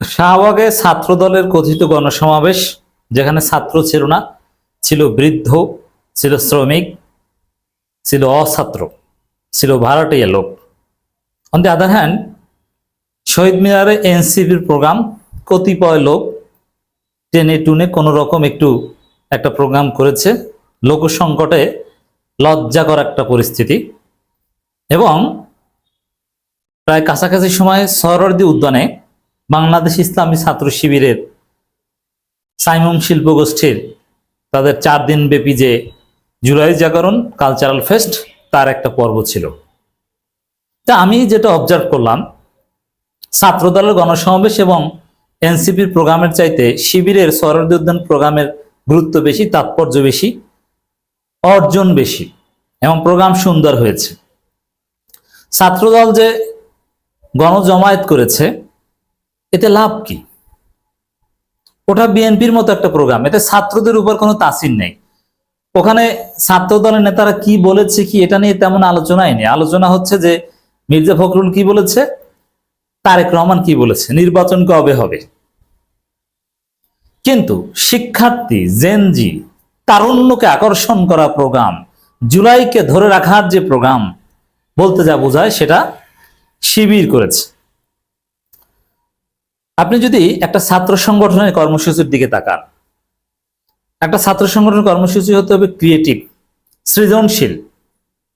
শাহবাগে ছাত্র দলের কথিত গণসমাবেশ, যেখানে ছাত্র ছিল না, ছিল বৃদ্ধ, ছিল শ্রমিক, ছিল অছাত্র, ছিল ভাড়াটিয়া লোক। অন দি আদার হ্যান্ড শহীদ মিনারে এনসিপির প্রোগ্রাম, কতিপয় লোক টেনে টুনে কোনো রকম একটু একটা প্রোগ্রাম করেছে। লোক সংকটে লজ্জাকর একটা পরিস্থিতি। এবং প্রায় কাছাকাছি সময়ে সরদি উদ্যানে বাংলাদেশ ইসলামী ছাত্র শিবিরের সাইমুম শিল্প গোষ্ঠীর তাদের চার দিন ব্যাপী যে জুলাই জাগরণ কালচারাল ফেস্ট তার একটা পর্ব ছিল। তা আমি যেটা অবজার্ভ করলাম, ছাত্রদলের গণসমাবেশ এবং এনসিপির প্রোগ্রামের চাইতে শিবিরের সরদি উদ্যান প্রোগ্রামের গুরুত্ব বেশি, তাৎপর্য বেশি, অর্জন বেশি এবং প্রোগ্রাম সুন্দর হয়েছে। ছাত্রদল যে গণজমায়েত করেছে এতে লাভ কি? ওটা বিএনপির মতো একটা প্রোগ্রাম এতে ছাত্রদের উপর কোনো তাসির নেই। ওখানে ছাত্র দলের নেতারা কি বলেছে কি এটা নিয়ে তেমন আলোচনাই নেই। আলোচনা হচ্ছে যে মির্জা ফখরুল কি বলেছে? তারেক রহমান কি বলেছে? নির্বাচন কবে হবে? কিন্তু শিক্ষার্থী জেনজি তারুণ্যকে আকর্ষণ করা প্রোগ্রাম জুলাইকে ধরে রাখার যে প্রোগ্রাম বলতে যা বোঝায় সেটা শিবির করেছে। আপনি যদি একটা ছাত্র সংগঠনের কর্মসূচির দিকে তাকান, একটা ছাত্র সংগঠনের কর্মসূচি হতে হবে ক্রিয়েটিভ সৃজনশীল,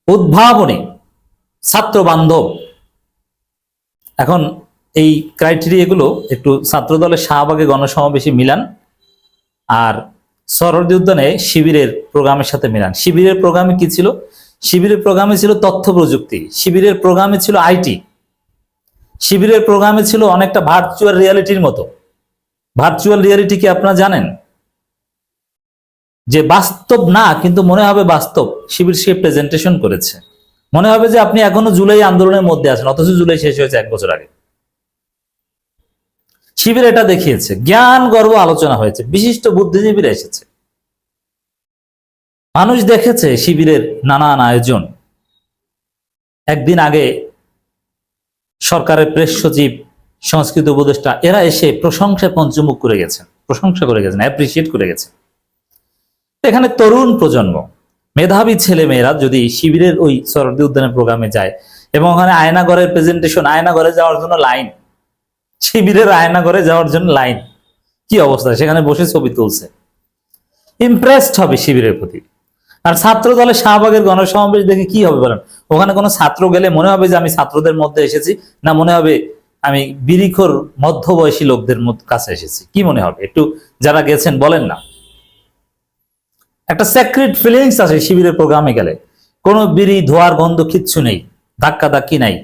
উদ্ভাবনী, ছাত্র বান্ধব। এখন এই ক্রাইটেরিয়াগুলো একটু ছাত্র দলের শাহবাগে গণসমাবেশে মিলান আর সরদি উদ্যানে শিবিরের প্রোগ্রামের সাথে মিলান। শিবিরের প্রোগ্রামে কি ছিল? শিবিরের প্রোগ্রামে ছিল তথ্য প্রযুক্তি, শিবিরের প্রোগ্রামে ছিল আইটি। শিবিরের প্রোগ্রামে ছিল অনেকটা ভার্চুয়াল রিয়ালিটির মতো। ভার্চুয়াল রিয়ালিটি কি আপনারা জানেন? যে বাস্তব না, কিন্তু মনে হবে বাস্তব, শিবির সে প্রেজেন্টেশন করেছে। মনে হবে যে আপনি এখনও জুলাই আন্দোলনের মধ্যে আছেন, অথচ জুলাই শেষ হয়েছে এক বছর আগে। শিবির এটা দেখিয়েছে, জ্ঞান, গর্ব আলোচনা হয়েছে, বিশিষ্ট বুদ্ধিজীবীরা এসেছে। মানুষ দেখেছে শিবিরের নানান আয়োজন। একদিন আগে সরকারের প্রেস সচিব, সংস্কৃত উপদেষ্টা, এরা এসে প্রশংসায় পঞ্চমুখ করে গেছেন প্রশংসা করে গেছেন অ্যাপ্রিসিয়েট করে গেছেন এখানে তরুণ প্রজন্ম, মেধাবী ছেলে মেয়েরা যদি শিবিরের ওই সরদি উদ্যানের প্রোগ্রামে যায় এবং ওখানে আয়নাগরের প্রেজেন্টেশন আয়নাগরে যাওয়ার জন্য লাইন শিবিরের আয়নাগরে যাওয়ার জন্য লাইন কি অবস্থা? সেখানে বসে ছবি তুলছে। ইমপ্রেসড হবে শিবিরের প্রতি। আর ছাত্র দলের শাহবাগের গণসমাবেশ দেখে কি হবে বলেন? ওখানে কোনো ছাত্র গেলে মনে হবে যে আমি ছাত্রদের মধ্যে এসেছি, না মনে হবে আমি বিরিখর মধ্যবয়সী লোকদের কাছে এসেছি? কি মনে হবে? একটু যারা গেছেন বলেন না। একটা সেক্রেট ফিলিংস আছে শিবিরের প্রোগ্রামে গেলে। কোনো বিড়ি, ধোয়ার গন্ধ কিচ্ছু নেই, ধাক্কা ধাক্কি নাই।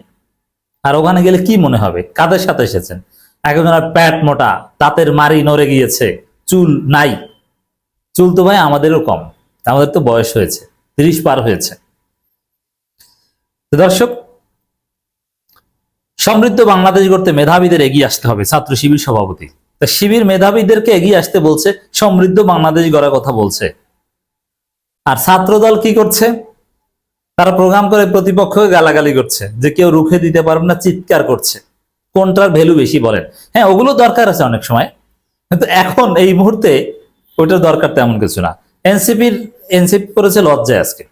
আর ওখানে গেলে কি মনে হবে? কাদের সাথে এসেছেন? একজনের প্যাট মোটা, দাঁতের মারি নড়ে গিয়েছে, চুল নাই। চুল তো ভাই আমাদেরও কম। আমাদের তো বয়স হয়েছে, তিরিশ পার হয়েছে। দর্শক, সমৃদ্ধ বাংলাদেশ গড়তে মেধাবীদের এগিয়ে আসতে হবে, ছাত্র শিবির সভাপতি। তা শিবির মেধাবীদেরকে এগিয়ে আসতে বলছে, সমৃদ্ধ বাংলাদেশ গড়ার কথা বলছে। আর ছাত্রদল কি করছে? তারা প্রোগ্রাম করে প্রতিপক্ষকে গালাগালি করছে, যে কেউ রুখে দিতে পারবে না, চিৎকার করছে। কোনটার ভ্যালু বেশি বলেন? হ্যাঁ ওগুলো দরকার আছে অনেক সময়। কিন্তু এখন এই মুহূর্তে ওইটার দরকার তেমন কিছু না। এনসিপির, এনসিপি করেছে লজ্জায় আজকে।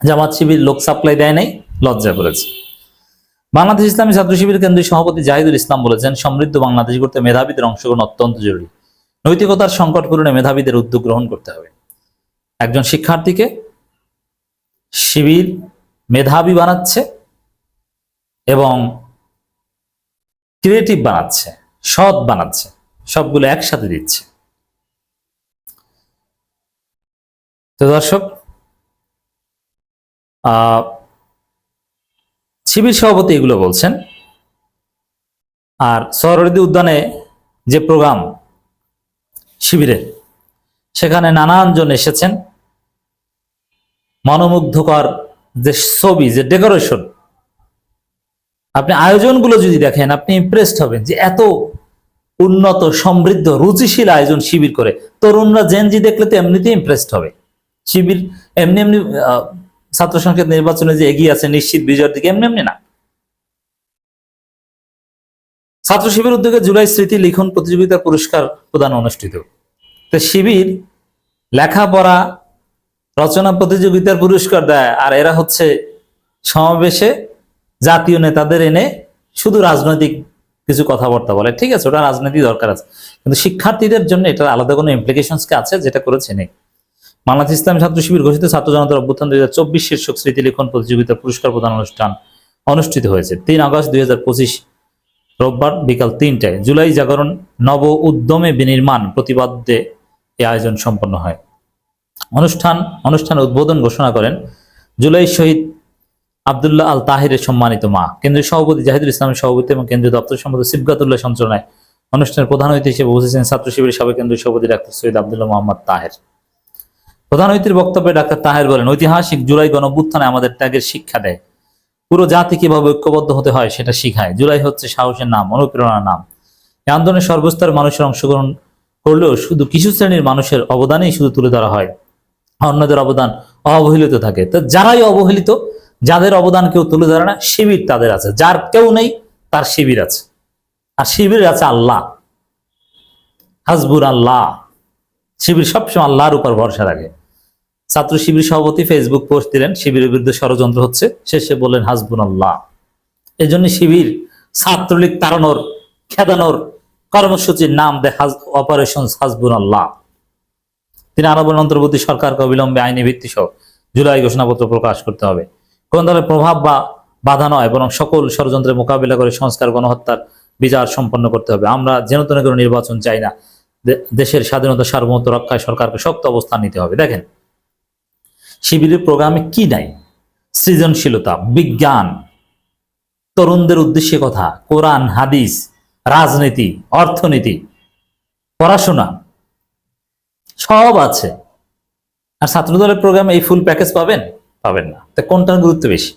জামাত শিবির লোক সাপ্লাই দেয় নাই লজ্জা করেছে বাংলাদেশ ইসলামী ছাত্র শিবির কেন্দ্রীয় সভাপতি জাহিদুল ইসলাম বলেছেন, সমৃদ্ধ বাংলাদেশ করতে মেধাবীদের অংশগ্রহণ অত্যন্ত জরুরি। নৈতিকতার সংকট পূরণে মেধাবীদের উদ্যোগ গ্রহণ করতে হবে। একজন শিক্ষার্থীকে শিবির মেধাবী বানাচ্ছে এবং ক্রিয়েটিভ বানাচ্ছে, সৎ বানাচ্ছে, সবগুলো একসাথে দিচ্ছে। তো দর্শক শিবির সভাপতি এগুলো বলছেন। আর সরদি উদ্যানে যে প্রোগ্রাম শিবিরে সেখানে নানান জন এসেছেন। মনোমুগ্ধকর যে ছবি, যে ডেকোরেশন, আপনি আয়োজনগুলো যদি দেখেন, আপনি ইমপ্রেসড হবেন যে এত উন্নত, সমৃদ্ধ, রুচিশীল আয়োজন শিবির করে। তরুণরা জেনজি দেখলে তো এমনিতেই ইমপ্রেসড হবে। শিবির, এমনি এমনি ছাত্র সংসদ নির্বাচনে যে এগিয়ে আছে নিশ্চিত বিজয়ের দিকে, এমনি এমনি না। ছাত্র শিবির উদ্যোগে জুলাই স্মৃতি লিখন প্রতিযোগিতা পুরস্কার প্রদান অনুষ্ঠিত। তো শিবির লেখাপড়া, রচনা প্রতিযোগিতার পুরস্কার দেয়, আর এরা হচ্ছে সমাবেশে জাতীয় নেতাদের এনে শুধু রাজনৈতিক কিছু কথাবার্তা বলে। ঠিক আছে, ওটা রাজনীতি দরকার আছে। কিন্তু শিক্ষার্থীদের জন্য এটার আলাদা কোনো ইমপ্লিকেশনস আছে, যেটা করেছে নেই। বাংলাদেশ ইসলামী ছাত্র শিবির ঘোষিত ছাত্র জনতার অভ্যুত্থান দুই হাজার চব্বিশ শীর্ষক স্মৃতি লিখন প্রতিযোগিতা পুরস্কার প্রদান অনুষ্ঠান অনুষ্ঠিত হয়েছে। তিন আগস্ট দুই হাজার পঁচিশ রোববার বিকাল তিনটায় জুলাই জাগরণ নব উদ্যমে বিনির্মাণ প্রতিবাদে এই আয়োজন সম্পন্ন হয়। অনুষ্ঠান অনুষ্ঠানে উদ্বোধন ঘোষণা করেন জুলাই শহীদ আবদুল্লাহ আল তাহিরের সম্মানিত মা। কেন্দ্রীয় সভাপতি জাহিদুল ইসলামের সভাপতি এবং কেন্দ্রীয় দপ্তর সম্পাদক সিবগাতুল্লাহ সঞ্চালনায় অনুষ্ঠানের প্রধান অতিথি হিসেবে ছিলেন ছাত্র শিবিরের সাবেক কেন্দ্রীয় সভাপতি ডাক্তার সৈয়দ আবদুল্লাহ মোহাম্মদ তাহের। প্রধান অতিথির বক্তব্যে ডাক্তার তাহের বলেন, ঐতিহাসিক জুলাই গণভ্যুত্থানে আমাদের ত্যাগের শিক্ষা দেয়। পুরো জাতি কীভাবে ঐক্যবদ্ধ হতে হয় সেটা শিখায়। জুলাই হচ্ছে সাহসের নাম, অনুপ্রেরণার নাম। এই আন্দোলনে সর্বস্তরের মানুষের অংশগ্রহণ করলেও শুধু কিছু শ্রেণির মানুষের অবদানেই শুধু তুলে ধরা হয়। অন্যদের অবদান অবহেলিত থাকে। তো যারাই অবহেলিত, যাদের অবদান কেউ তুলে ধরে না, শিবির তাদের আছে। যার কেউ নেই, তার শিবির আছে। আর শিবির আছে আল্লাহ। হাজবুর আল্লাহ। শিবির সবসময় আল্লাহর উপর ভরসা রাখে। ছাত্র শিবির সভাপতি ফেসবুক পোস্ট দিলেন, শিবিরের বিরুদ্ধে ষড়যন্ত্র হচ্ছে। শেষে বললেন হাসবুন আল্লাহ এই জন্য শিবির ছাত্রলীগ তাড়ানোর, খেদানোর কর্মসূচির নাম দেয় অপারেশন হাসবুন আল্লাহ তিনি আরও বলেন, অন্তর্বর্তী সরকারকে অবিলম্বে আইনি ভিত্তি সহ জুলাই ঘোষণাপত্র প্রকাশ করতে হবে। কোন দলের প্রভাব বা বাধা নয়, বরং সকল ষড়যন্ত্রের মোকাবিলা করে সংস্কার, গণহত্যার বিচার সম্পন্ন করতে হবে। আমরা যেন তেন কোনো নির্বাচন চাই না। দেশের স্বাধীনতা সার্বভৌমত্ব রক্ষায় সরকারকে শক্ত অবস্থান নিতে হবে। দেখেন শিবিরের প্রোগ্রামে কি নাই? সৃজনশীলতা, বিজ্ঞান, তরুণদের উদ্দেশ্যে কথা, কোরআন, হাদিস, রাজনীতি, অর্থনীতি, পড়াশোনা, সব আছে। আর ছাত্রদলের প্রোগ্রামে এই ফুল প্যাকেজ পাবেন? পাবেন না। তা কোনটার গুরুত্ব বেশি?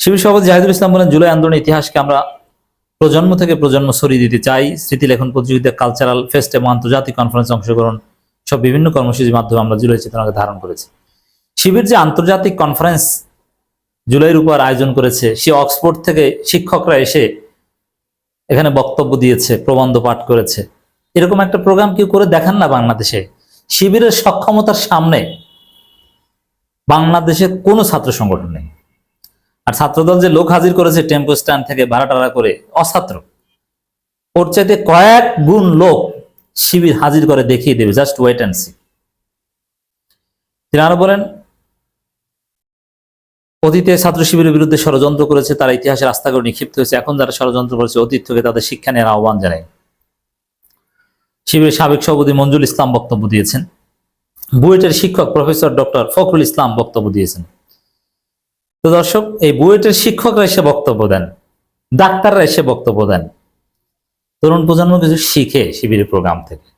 শিবির সভাপতি জাহিদুল ইসলাম বলেন, জুলাই আন্দোলনের ইতিহাসকে আমরা প্রজন্ম থেকে প্রজন্ম সরিয়ে দিতে চাই। স্মৃতিলেখন প্রতিযোগিতা কালচারাল ফেস্ট এবং আন্তর্জাতিক কনফারেন্সে অংশগ্রহণ সব বিভিন্ন কর্মসূচির মাধ্যমে আমরা জুলাই চেতনাকে ধারণ করেছি। শিবির যে আন্তর্জাতিক কনফারেন্স জুলাইয়ের উপর আয়োজন করেছে, সে অক্সফোর্ড থেকে শিক্ষকরা এসে এখানে বক্তব্য দিয়েছে, প্রবন্ধ পাঠ করেছে। এরকম একটা প্রোগ্রাম কেউ করে দেখান না বাংলাদেশে। শিবিরের সক্ষমতার সামনে বাংলাদেশে কোনো ছাত্র সংগঠন নেই। আর ছাত্রদল যে লোক হাজির করেছে টেম্পো স্ট্যান্ড থেকে ভাড়া টাড়া করে, অছাত্র। ওর চাইতে কয়েক গুণ লোক শিবির হাজির করে দেখিয়ে দেবে জাস্ট ওয়েট অ্যান্ড সি তিনি আরও বলেন, অতীতে ছাত্র শিবিরের বিরুদ্ধে ষড়যন্ত্র করেছে, তারা ইতিহাসে রাস্তা করে নিক্ষিপ্ত হয়েছে। এখন যারা ষড়যন্ত্র করেছে অতীত থেকে তাদের শিক্ষা নেওয়ার আহ্বান জানায়। শিবিরের সাবেক সভাপতি মঞ্জুল ইসলাম বক্তব্য দিয়েছেন। বুয়েটের শিক্ষক প্রফেসর ডক্টর ফখরুল ইসলাম বক্তব্য দিয়েছেন। তো দর্শক, এই বুয়েটের শিক্ষকরা এসে বক্তব্য দেন, ডাক্তাররা এসে বক্তব্য দেন। তরুণ প্রজন্ম কিছু শিখে শিবিরের প্রোগ্রাম থেকে।